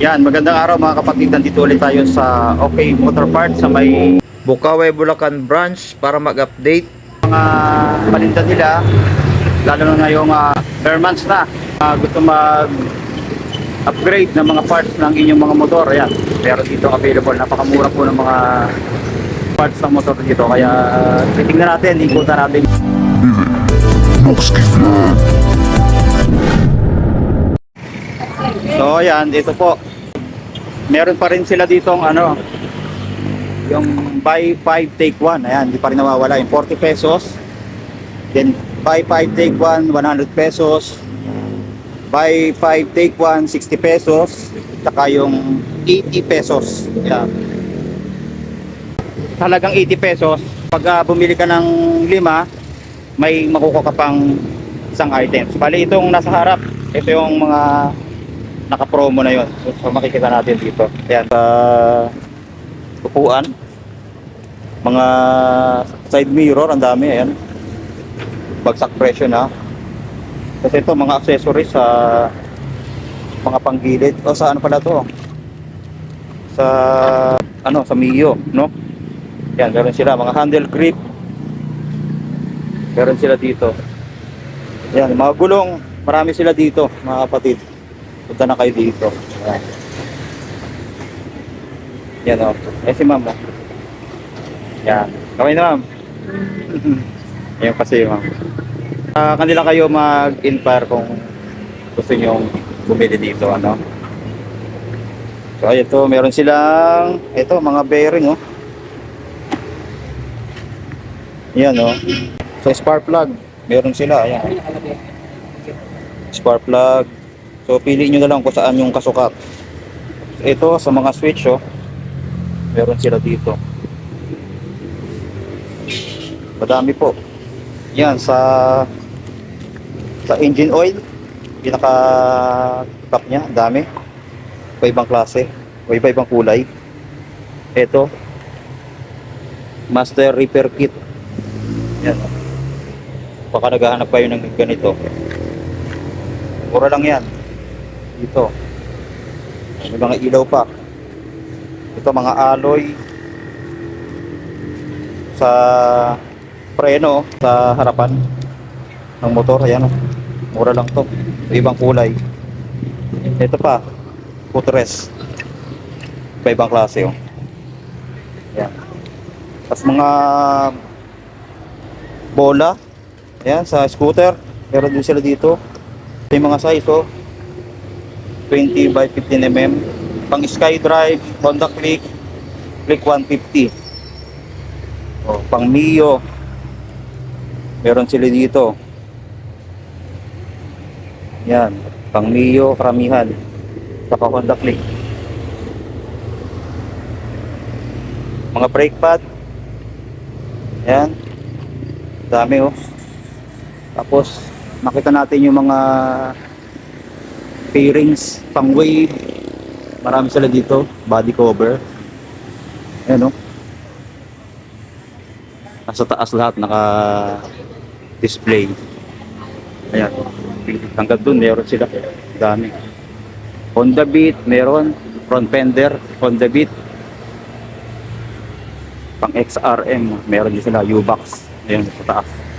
Yan, magandang araw mga kapatid. Nandito ulit tayo sa OK Motor Parts sa may Bukawe, Bulacan branch para mag-update mga palinda nila. Lalo na ngayong uh, bare months na Ah, gusto mag upgrade ng mga parts ng inyong mga motor. Ayan pero dito available. Napakamura po ng mga parts ng motor dito. Kaya uh, titingnan natin ikutan natin So ayan, dito po. Meron pa rin sila ditong ano, yung buy 5 take 1. Ayan, hindi pa rin nawawala yung 40 pesos. Then buy 5 take 1 100 pesos. Buy 5 take 1 60 pesos. Saka yung 80 pesos. Ayan. Halagang 80 pesos. Pag ah, bumili ka ng lima, may makukuha ka pang isang items. Bali itong nasa harap, ito yung mga naka-promo na yon. So, makikita natin dito. Ayan, sa upuan. Mga side mirror, ang dami. Ayan. Bagsak presyo na. Kasi ito, mga accessories sa mga panggilid. O sa ano pala to? Sa ano, sa Mio, no? Yan, meron sila. Mga handle grip. Meron sila dito. Yan, mga gulong. Marami sila dito, mga kapatid. Punta na kayo dito. Yan. Yan o. Eh si ma'am o. Yan. Kamay na ma'am. Yan kasi ma'am. Ah, kanila kayo mag-inquire kung gusto nyo bumili dito ano. So ay ito, meron silang ito mga bearing oh. Yan oh. So spark plug, meron sila ayan. Spark plug. So pili nyo na lang kung saan yung kasukat. Ito sa mga switch oh. Meron sila dito. Madami po. Yan sa sa engine oil. Pinaka top niya, dami. Iba ibang klase, o iba ibang kulay. Ito Master Repair Kit. Yan. Baka naghahanap kayo ng ganito. Mura lang yan. Dito. May mga ilaw pa. Ito mga alloy sa preno sa harapan ng motor. Ayan oh. Mura lang to. Ibang kulay. Ito pa. Footrest. Iba ibang klase oh. Ayan. Tapos mga bola. Ayan, sa scooter. Meron din sila dito. May mga size oh. 20 by 15 mm. Pang SkyDrive, Honda Click, Click 150. Oh, pang Mio. Meron sila dito. Yan, pang Mio, karamihan. Saka Honda Click. Mga brake pad. Yan. Dami oh. Tapos makita natin yung mga fairings, pang wave. Marami sila dito, body cover. Ayan oh. Nasa taas lahat naka display. Ayan. Hanggang dun meron sila. Dami. Honda Beat, meron. Front fender, Honda Beat. Pang XRM, meron din sila. U-Box. Ayan, sa taas.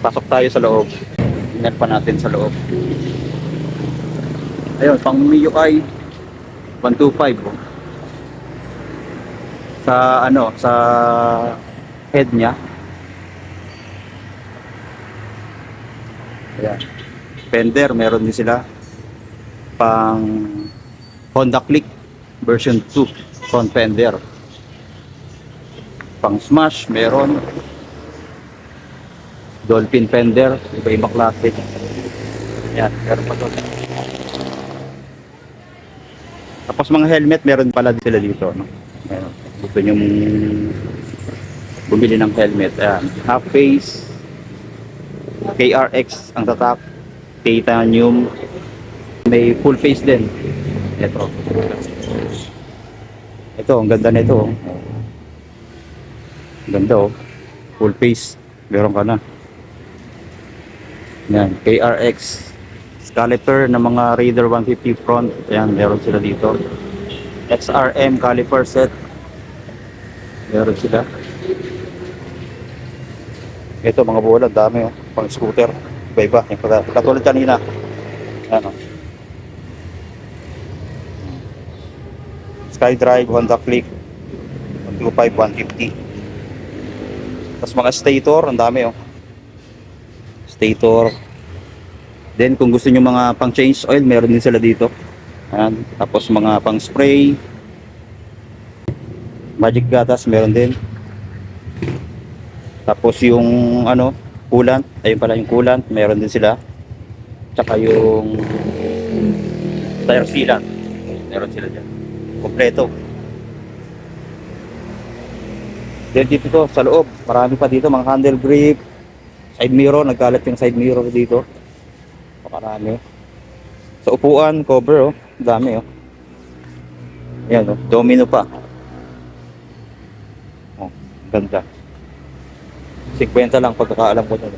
Pasok tayo sa loob. Tingnan pa natin sa loob. Ayun, pang MIUI 125. oh. Sa ano, sa head niya. Ayan. Fender, meron din sila. Pang Honda Click version 2 front fender. Pang Smash, meron. Dolphin fender, iba-ibang klase. Ayan, meron pa doon. Tapos mga helmet, meron pala sila dito. No? Ayan, gusto nyo bumili ng helmet. Ayan, half face, KRX ang tatak, titanium, may full face din. Ito. Ito, ang ganda nito. Ganda oh. Full face. Meron ka na. Yan, KRX caliper ng mga Raider 150 front. Ayan, meron sila dito. XRM caliper set. Meron sila. Ito mga bola, dami oh. Pang scooter. Iba-iba. Katulad kanina. Ayan oh. SkyDrive, Honda Click. 125, 150. Tapos mga stator, ang dami oh. Stator. Then kung gusto niyo mga pang change oil, meron din sila dito. Ayan. Tapos mga pang spray. Magic gatas meron din. Tapos yung ano, coolant, ayun pala yung coolant, meron din sila. Tsaka yung tire sealant, meron sila dyan. Kompleto. Then dito to, sa loob, marami pa dito, mga handle grip, side mirror, nagkalat yung side mirror dito. Marami. Sa upuan, cover oh, dami oh. Ayan oh, domino pa. Oh, ganda. 50 lang pagkakaalam ko nun.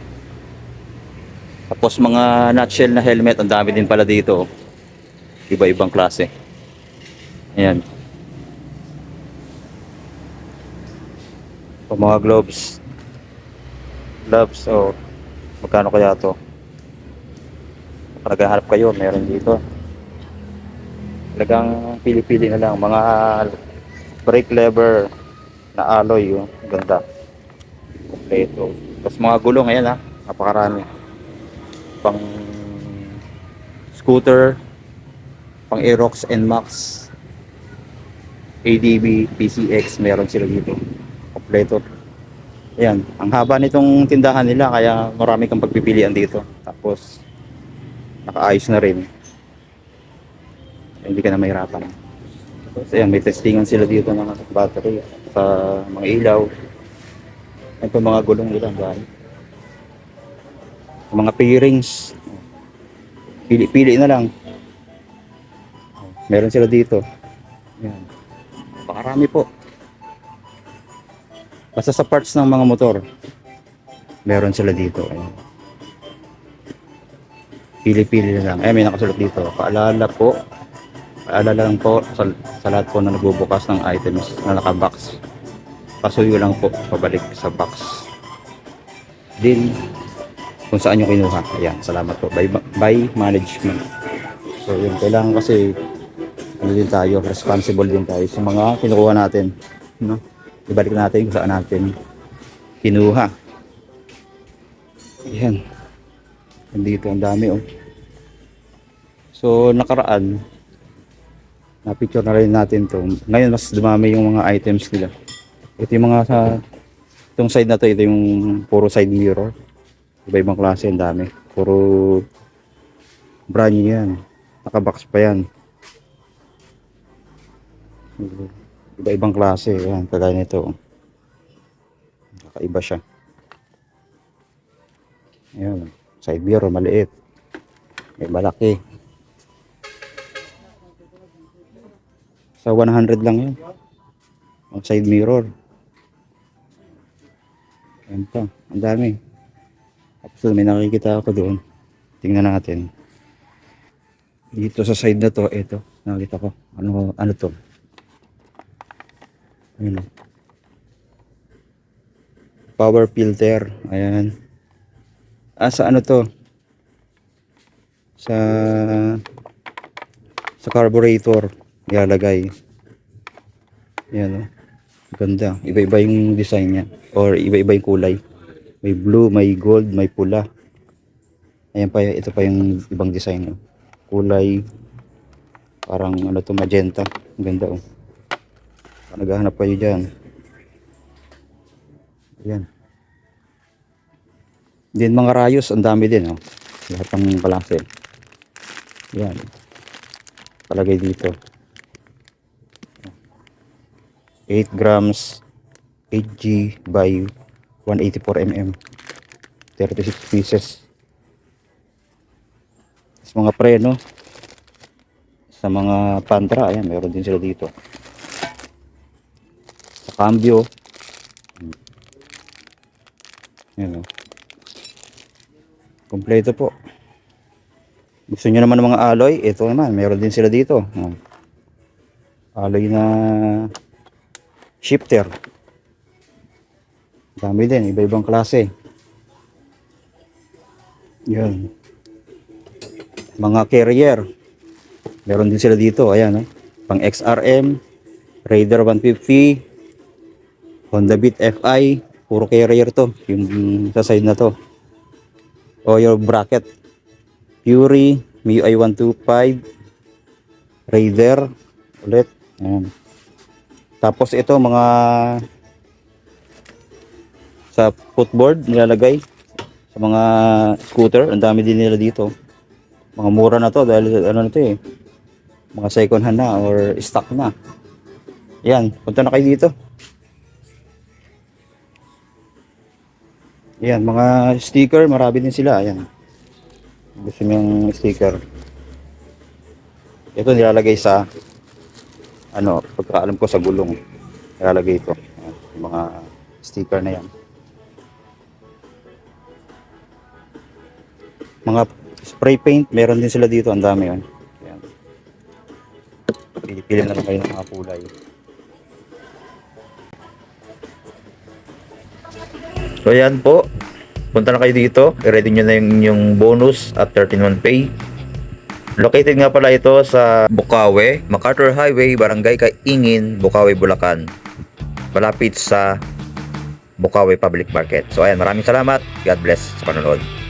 Tapos mga nutshell na helmet, ang dami din pala dito. oh. Iba-ibang klase. Ayan. Mga gloves. Gloves, oh. Magkano kaya to? Naghahanap kayo, meron dito. Talagang pili-pili na lang. Mga brake lever na alloy, oh. Ganda. Kompleto. Tapos mga gulong, ayan ha. Napakarami. Pang scooter, pang Aerox NMAX, ADB, PCX, meron sila dito. Kompleto. Ayan, ang haba nitong tindahan nila kaya marami kang pagpipilian dito. Tapos nakaayos na rin. Hindi ka na mahirapan. Tapos ayan, may testingan sila dito ng battery sa mga ilaw. Ito mga gulong nila, dami. Mga pairings. Pili-pili na lang. Meron sila dito. Ayan. Pakarami po. Basta sa parts ng mga motor, meron sila dito. Pili-pili lang. Eh, may nakasulat dito. Paalala po. Paalala lang po sa, sa lahat po na nagbubukas ng items na nakabox. Pasuyo lang po pabalik sa box. Din kung saan nyo kinuha. Ayan, salamat po. By, by management. So yun, kailangan kasi ano din tayo, responsible din tayo sa mga kinukuha natin. No? Ibalik natin kung saan natin kinuha. Ayan. Nandito ang dami oh. So nakaraan, na-picture na rin natin to. Ngayon mas dumami yung mga items nila. Ito yung mga sa itong side na to, ito yung puro side mirror. Iba-ibang klase, ang dami. Puro brand yan. Nakabox pa yan. Iba-ibang klase, yan, kagaya nito. Kakaiba siya. Side mirror, maliit. May malaki. Sa 100 lang yun. Ang side mirror. Ayan pa. Ang dami. Tapos may nakikita ako doon. Tingnan natin. Dito sa side na to, ito. Nakita ko. Ano, ano to? Ayan. Power filter. Ayan. Ah, sa ano to? Sa sa carburetor ilalagay. Yan oh. Ganda. Iba-iba yung design niya or iba-iba yung kulay. May blue, may gold, may pula. Ayan pa, ito pa yung ibang design. Oh. Kulay parang ano to magenta. Ang ganda oh. Naghahanap kayo dyan. Ayan. Din mga rayos, ang dami din. Oh. Lahat ng klase. Yan. Palagay dito. 8 grams 8G by 184 mm 36 pieces sa mga preno sa mga pantra ayan meron din sila dito cambio Ayan o. Kompleto po. Gusto niyo naman ng mga alloy? Ito naman, meron din sila dito. Oh. Alloy na shifter. Dami din, iba-ibang klase. Yan. Mga carrier. Meron din sila dito, ayan oh. Pang XRM, Raider 150, Honda Beat FI, puro carrier to, yung sa side na to. O bracket. Fury, MIUI 125, Raider, ulit. Ayan. Tapos ito mga sa footboard nilalagay sa mga scooter. Ang dami din nila dito. Mga mura na to dahil ano na to eh. Mga second hand na or stock na. Yan, punta na kayo dito. Yan, mga sticker, marami din sila. Ayan. Gusto mo yung sticker. Ito nilalagay sa ano, pagkaalam ko sa gulong. Nilalagay ito. Ayan, yung mga sticker na yan. Mga spray paint, meron din sila dito. Ang dami yun. Ayan. Pili-pili na lang kayo ng mga kulay. So ayan po. Punta na kayo dito. I-ready nyo na yung, yung bonus at 13 pay. Located nga pala ito sa Bukawe, MacArthur Highway, Barangay Kaingin, Bukawe, Bulacan. Malapit sa Bukawe Public Market. So ayan, maraming salamat. God bless sa panonood.